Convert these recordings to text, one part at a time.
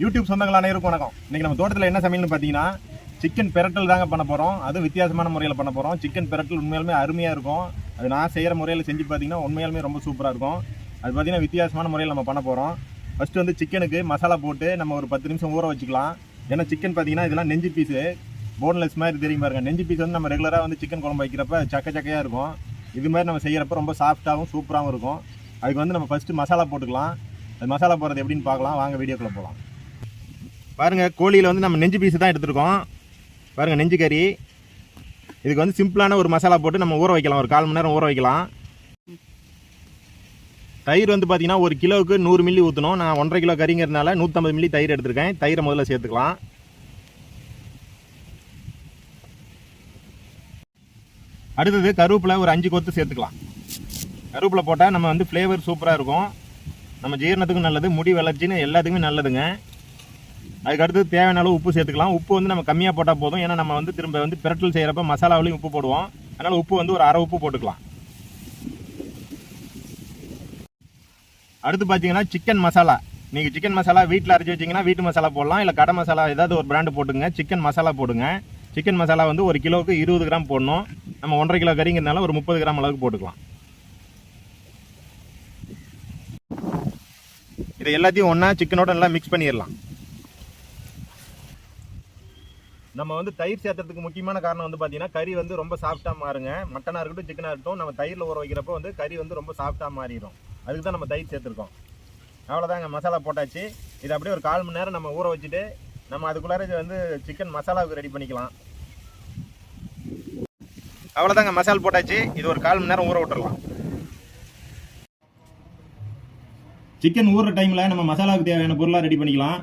YouTube சொந்தங்கள் அனைவருக்கும் வணக்கம். இன்னைக்கு நம்ம தோட்டத்தில் என்ன சமையல்னு பார்த்தீங்கன்னா சிக்கன் பெரட்டல் தாங்க பண்ண போகிறோம் அதுவும் வித்தியாசமான முறையில் பண்ண போகிறோம் சிக்கன் பெரட்டல் உண்மையாலுமே அருமையாக இருக்கும். அது நான் செய்கிற முறையில் செஞ்சு பார்த்தீங்கன்னா உண்மையாலுமே ரொம்ப சூப்பராக இருக்கும். அது பார்த்தீங்கன்னா வித்தியாசமான முறையில் நம்ம பண்ண போகிறோம் ஃபஸ்ட்டு வந்து சிக்கனுக்கு மசாலா போட்டு நம்ம ஒரு பத்து நிமிஷம் ஊற வச்சுக்கலாம். ஏன்னா சிக்கன் பார்த்தீங்கன்னா இதெல்லாம் நெஞ்சு பீஸு போன்லெஸ் மாதிரி தெரியும் பாருங்க. நெஞ்சு பீஸ் வந்து நம்ம ரெகுலராக வந்து சிக்கன் குழம்பு வைக்கிறப்ப சக்க சக்கையாக இருக்கும். இது மாதிரி நம்ம செய்கிறப்ப ரொம்ப சாஃப்ட்டாகவும் சூப்பராகவும் இருக்கும். அதுக்கு வந்து நம்ம ஃபஸ்ட்டு மசாலா போட்டுக்கலாம். அது மசாலா போடுறது எப்படின்னு பார்க்கலாம். வாங்க வீடியோக்குள்ளே போகலாம் பாருங்கள் கோழியில் வந்து நம்ம நெஞ்சு பீஸு தான் எடுத்துருக்கோம். பாருங்கள் நெஞ்சு கறி. இதுக்கு வந்து சிம்பிளான ஒரு மசாலா போட்டு நம்ம ஊற வைக்கலாம். ஒரு கால் மணி நேரம் ஊற வைக்கலாம். தயிர் வந்து பார்த்தீங்கன்னா ஒரு கிலோவுக்கு நூறு மில்லி ஊற்றணும் நான் ஒன்றரை கிலோ கறிங்கிறதுனால நூற்றம்பது மில்லி தயிர் எடுத்திருக்கேன். தயிரை முதல்ல சேர்த்துக்கலாம். அடுத்தது கருவேப்பிலை ஒரு அஞ்சு கொத்து சேர்த்துக்கலாம். கருவேப்பிலை போட்டால் நம்ம வந்து ஃப்ளேவர் சூப்பராக இருக்கும். நம்ம ஜீரணத்துக்கும் நல்லது முடி வளர்ச்சின்னு எல்லாத்துக்குமே நல்லதுங்க. அதுக்கு அடுத்து தேவையான அளவு உப்பு சேர்த்துக்கலாம். உப்பு வந்து நம்ம கம்மியாக போட்டால் போதும். ஏன்னா நம்ம வந்து திரும்ப வந்து பிரட்டல் செய்கிறப்ப மசாலாவிலையும் உப்பு போடுவோம். அதனால் உப்பு வந்து ஒரு அரை உப்பு போட்டுக்கலாம். அடுத்து பார்த்தீங்கன்னா சிக்கன் மசாலா நீங்கள் சிக்கன் மசாலா வீட்டில் அரைச்சி வச்சிங்கன்னா வீட்டு மசாலா போடலாம். இல்லை கடை மசாலா ஏதாவது ஒரு பிராண்டு போட்டுங்க. சிக்கன் மசாலா போடுங்க. சிக்கன் மசாலா வந்து ஒரு கிலோவுக்கு இருபது கிராம் போடணும். நம்ம ஒன்றரை கிலோ கறிங்கிறதுனால ஒரு முப்பது கிராம் அளவுக்கு போட்டுக்கலாம். இதை எல்லாத்தையும் ஒன்றா சிக்கனோட நல்லா மிக்ஸ் பண்ணிடலாம். நம்ம வந்து தயிர் சேர்த்துறதுக்கு முக்கியமான காரணம் வந்து பார்த்தீங்கன்னா கறி வந்து ரொம்ப சாஃப்டாக மாறுங்க. மட்டனாக இருக்கட்டும் சிக்கனாக இருக்கட்டும் நம்ம தயிரில் ஊற வைக்கிறப்போ வந்து கறி வந்து ரொம்ப சாஃப்டாக மாறிடும். அதுக்கு தான் நம்ம தயிர் சேர்த்துருக்கோம். அவ்வளோதாங்க மசாலா போட்டாச்சு. இது அப்படியே ஒரு கால் மணி நேரம் நம்ம ஊற வச்சுட்டு நம்ம அதுக்குள்ளார இது வந்து சிக்கன் மசாலாவுக்கு ரெடி பண்ணிக்கலாம். அவ்வளோதாங்க மசால் போட்டாச்சு. இது ஒரு கால் மணி நேரம் ஊற விட்டுறலாம். சிக்கன் ஊறுற டைமில் நம்ம மசாலாவுக்கு தேவையான பொருளாக ரெடி பண்ணிக்கலாம்.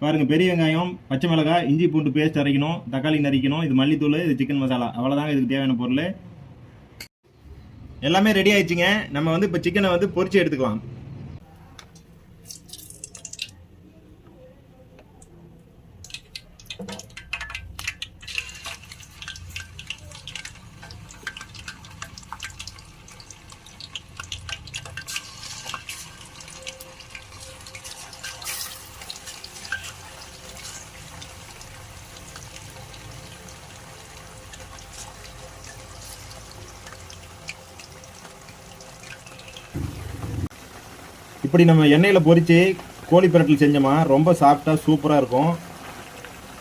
பாருங்க பெரிய வெங்காயம் பச்சை மிளகாய் இஞ்சி பூண்டு பேஸ்ட் அரைக்கணும் தக்காளி நரிக்கணும் இது மல்லித்தூள் இது சிக்கன் மசாலா அவ்வளோதாங்க இதுக்கு தேவையான பொருள். எல்லாமே ரெடி ஆயிடுச்சுங்க. நம்ம வந்து இப்போ சிக்கனை வந்து பொரிச்சு எடுத்துக்கலாம். இப்படி நம்ம எண்ணெயில் பொரித்து கோழி பிரட்டல் செஞ்சோமா ரொம்ப சாஃப்டாக சூப்பராக இருக்கும்.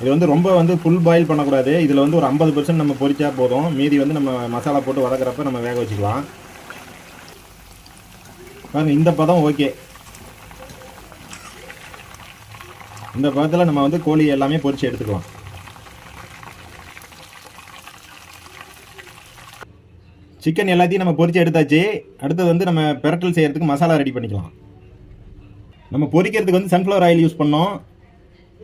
இது வந்து ரொம்ப வந்து ஃபுல் பாயில் பண்ணக்கூடாது. இதில் வந்து ஒரு ஐம்பது பர்சன்ட் நம்ம பொறிச்சா போதும். மீதி வந்து நம்ம மசாலா போட்டு வதக்குறப்ப நம்ம வேக வச்சுக்கலாம். பாருங்க இந்த பதம் ஓகே இந்த பதத்தில் நம்ம வந்து கோழி எல்லாமே பொறிச்சு எடுத்துக்கலாம். சிக்கன் எல்லாத்தையும் நம்ம பொறிச்சு எடுத்தாச்சு. அடுத்தது வந்து நம்ம பெரட்டல் செய்கிறதுக்கு மசாலா ரெடி பண்ணிக்கலாம். நம்ம பொரிக்கிறதுக்கு வந்து சன்ஃப்ளவர் ஆயில் யூஸ் பண்ணோம்.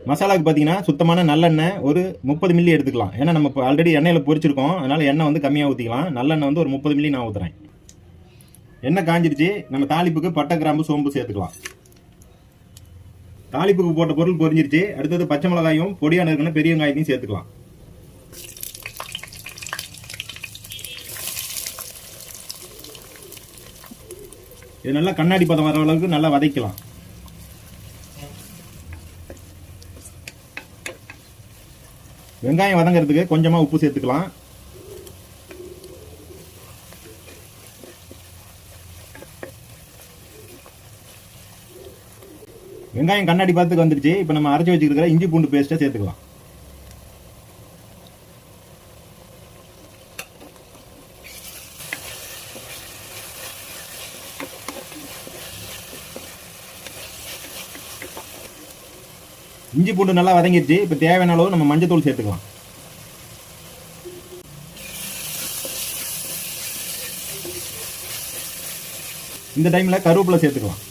மசாலாவுக்கு பார்த்தீங்கன்னா சுத்தமான நல்லெண்ணெய் ஒரு முப்பது மில்லி எடுத்துக்கலாம். ஏன்னா நம்ம இப்போ ஆல்ரெடி எண்ணெயில் பொரிச்சிருக்கோம் அதனால் எண்ணெய் வந்து கம்மியாக ஊற்றிக்கலாம் நல்லெண்ணெய் வந்து ஒரு முப்பது மில்லி நான் ஊற்றுறேன் எண்ணெய் காஞ்சிருச்சு. நம்ம தாளிப்புக்கு பட்டை கிராம்பு சோம்பு சேர்த்துக்கலாம். தாளிப்புக்கு போட்ட பொருள் பொரிஞ்சிருச்சு. அடுத்தது பச்சை மிளகாயும் பொடியான இருக்குன்னு பெரிய வெங்காயத்தையும் சேர்த்துக்கலாம். இது நல்லா கண்ணாடி பதம் வர அளவுக்கு நல்லா வதக்கலாம். வெங்காயம் வதங்கிறதுக்கு கொஞ்சமாக உப்பு சேர்த்துக்கலாம். வெங்காயம் கண்ணாடி பார்த்துக்கு வந்துருச்சு இப்போ நம்ம அரைச்சி வச்சுருக்கிற இஞ்சி பூண்டு பேஸ்ட்டை சேர்த்துக்கலாம். இஞ்சி பூண்டு நல்லா வதங்கிடுச்சு. இப்போ தேவையான அளவு நம்ம மஞ்சத்தூள் சேர்த்துக்கலாம். இந்த டைமில் கருவேப்பிலை சேர்த்துக்கலாம்.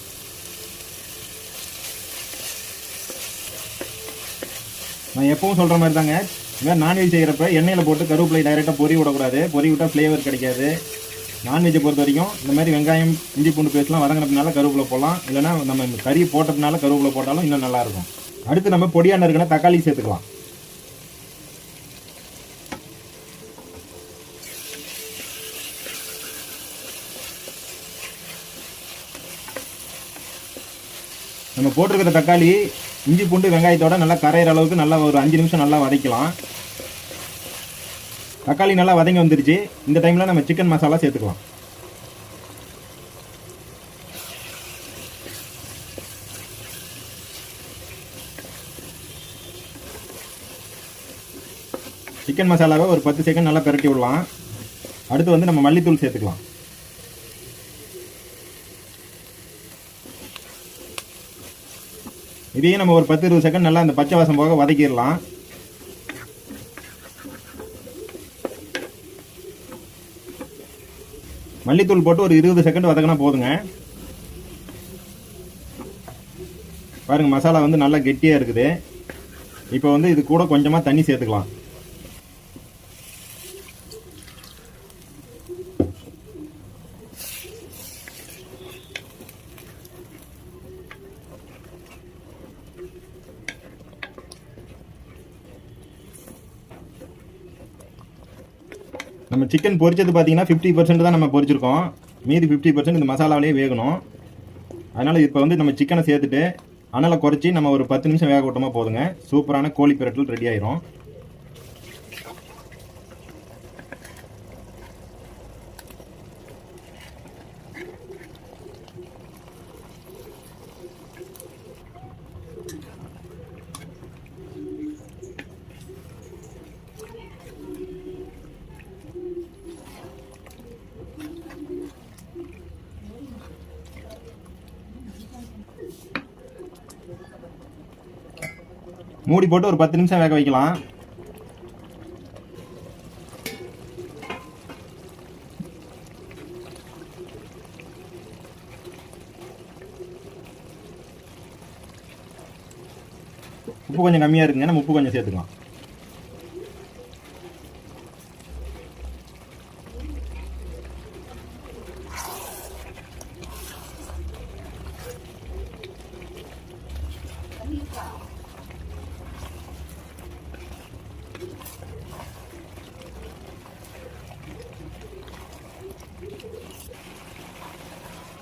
நான் எப்பவும் சொல்கிற மாதிரி தாங்க வேறு நான்வெஜ் செய்கிறப்ப எண்ணெயில் போட்டு கருவேப்பிலை டைரெக்டாக பொறி விடக்கூடாது. பொறி விட்டால் ஃப்ளேவர் கிடைக்காது. நான்வெஜ்ஜை பொறுத்த வரைக்கும் இந்த மாதிரி வெங்காயம் இஞ்சி பூண்டு பேஸ்ட்லாம் வதங்கினதுனால கருவேப்பிலை போடலாம். இல்லைன்னா நம்ம கறி போட்டதுனால கருவேப்பிலை போட்டாலும் இன்னும் நல்லாயிருக்கும் அடுத்து நம்ம பொடியான இருக்கணும் தக்காளி சேர்த்துக்கலாம். நம்ம போட்டிருக்கிற தக்காளி இஞ்சி பூண்டு வெங்காயத்தோட நல்லா கரையிற அளவுக்கு நல்லா ஒரு அஞ்சு நிமிஷம் நல்லா வதக்கலாம். தக்காளி நல்லா வதங்கி வந்துருச்சு. இந்த டைமில் நம்ம சிக்கன் மசாலா சேர்த்துக்கலாம். சிக்கன் மசாலாவை ஒரு பத்து செகண்ட் நல்லா பிரட்டி விடலாம். அடுத்து வந்து நம்ம மல்லித்தூள் சேர்த்துக்கலாம். இதையும் நம்ம ஒரு பத்து இருபது செகண்ட் நல்லா அந்த பச்சை வாசம் போக வதக்கிடலாம். மல்லித்தூள் போட்டு ஒரு இருபது செகண்ட் வதக்கினா போதுங்க. பாருங்க மசாலா வந்து நல்லா கெட்டியாக இருக்குது. இப்போ வந்து இது கூட கொஞ்சமாக தண்ணி சேர்த்துக்கலாம். நம்ம சிக்கன் பொரிச்சது பார்த்தீங்கன்னா ஃபிஃப்டி பர்சன்ட் தான் நம்ம பொரிச்சிருக்கோம். மீதி ஃபிஃப்டி பர்சன்ட் இந்த மசாலாவிலே வேகணும். அதனால் இப்போ வந்து நம்ம சிக்கனை சேர்த்துட்டு அனலை குறைச்சி நம்ம ஒரு பத்து நிமிஷம் வேக விட்டோமா போதுங்க. சூப்பரான கோழி பிரட்டல் ரெடி ஆயிரும். மூடி போட்டு ஒரு பத்து நிமிஷம் வேக வைக்கலாம். உப்பு கொஞ்சம் கம்மியாக இருக்குங்க நம்ம உப்பு கொஞ்சம் சேர்த்துக்கலாம்.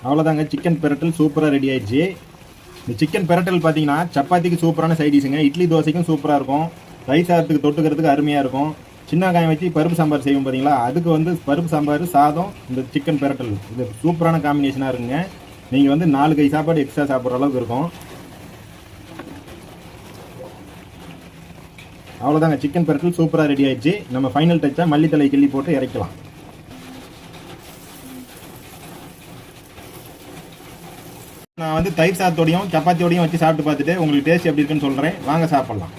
அவ்வளோதாங்க சிக்கன் பிரட்டல் சூப்பராக ரெடி ஆயிடுச்சு. இந்த சிக்கன் பிரட்டல் பார்த்தீங்கன்னா சப்பாத்திக்கு சூப்பரான சைடிஷுங்க இட்லி தோசைக்கும் சூப்பராக இருக்கும். ரைஸ் சாதத்துக்கு தொட்டுக்கிறதுக்கு அருமையாக இருக்கும். சின்ன காயம் வச்சு பருப்பு சாம்பார் செய்வோம் பார்த்தீங்களா அதுக்கு வந்து பருப்பு சாம்பார் சாதம் இந்த சிக்கன் பிரட்டல் இது சூப்பரான காம்பினேஷனாக இருக்குங்க. நீங்கள் வந்து நாலு கை சாப்பாடு எக்ஸ்ட்ரா சாப்பிட்ற அளவுக்கு இருக்கும். அவ்வளோதாங்க சிக்கன் பிரட்டல் சூப்பராக ரெடி ஆயிடுச்சு. நம்ம ஃபைனல் டச்சாக மல்லித்தலை கிள்ளி போட்டு இறக்கலாம். நான் வந்து தயிர் சாதத்தோடையும் சப்பாத்தியோடையும் வச்சு சாப்பிட்டு பார்த்துட்டு உங்களுக்கு டேஸ்ட் எப்படி இருக்குன்னு சொல்கிறேன் வாங்க சாப்பிட்லாம்.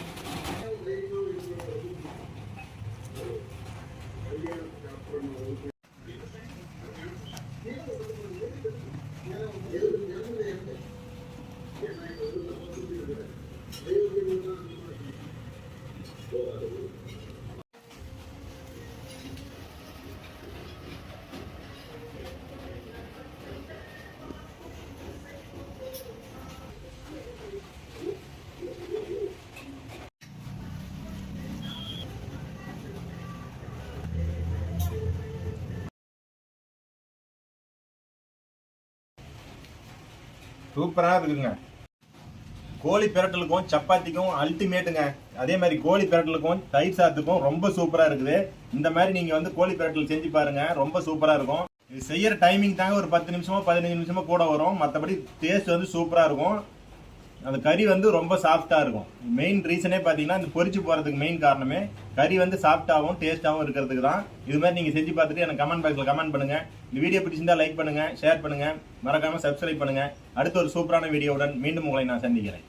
சூப்பராக இருக்குங்க. கோழி பிரட்டலுக்கும் சப்பாத்திக்கும் அல்டிமேட்டுங்க அதே மாதிரி கோழி பிரட்டலுக்கும் தயிர் சாத்துக்கும் ரொம்ப சூப்பராக இருக்குது. இந்த மாதிரி நீங்கள் வந்து கோழி பிரட்டல் செஞ்சு பாருங்க. ரொம்ப சூப்பராக இருக்கும். இது செய்யற டைமிங் தாங்க ஒரு பத்து நிமிஷமோ பதினஞ்சு நிமிஷமோ கூட வரும். மற்றபடி டேஸ்ட் வந்து சூப்பராக இருக்கும். அந்த கறி வந்து ரொம்ப சாஃப்டாக இருக்கும். மெயின் ரீசனே பார்த்தீங்கன்னா இந்த பொறிச்சு போகிறதுக்கு மெயின் காரணமே கறி வந்து சாஃப்டாகவும் டேஸ்ட்டாகவும் இருக்கிறதுக்கு தான். இது மாதிரி நீங்கள் செஞ்சு பார்த்துட்டு எனக்கு கமெண்ட் பாக்ஸில் கமெண்ட் பண்ணுங்கள் இந்த வீடியோ பிடிச்சிருந்தா லைக் பண்ணுங்கள் ஷேர் பண்ணுங்கள் மறக்காமல் சப்ஸ்கிரைப் பண்ணுங்கள் அடுத்த ஒரு சூப்பரான வீடியோவுடன் மீண்டும் உங்களை நான் சந்திக்கிறேன்.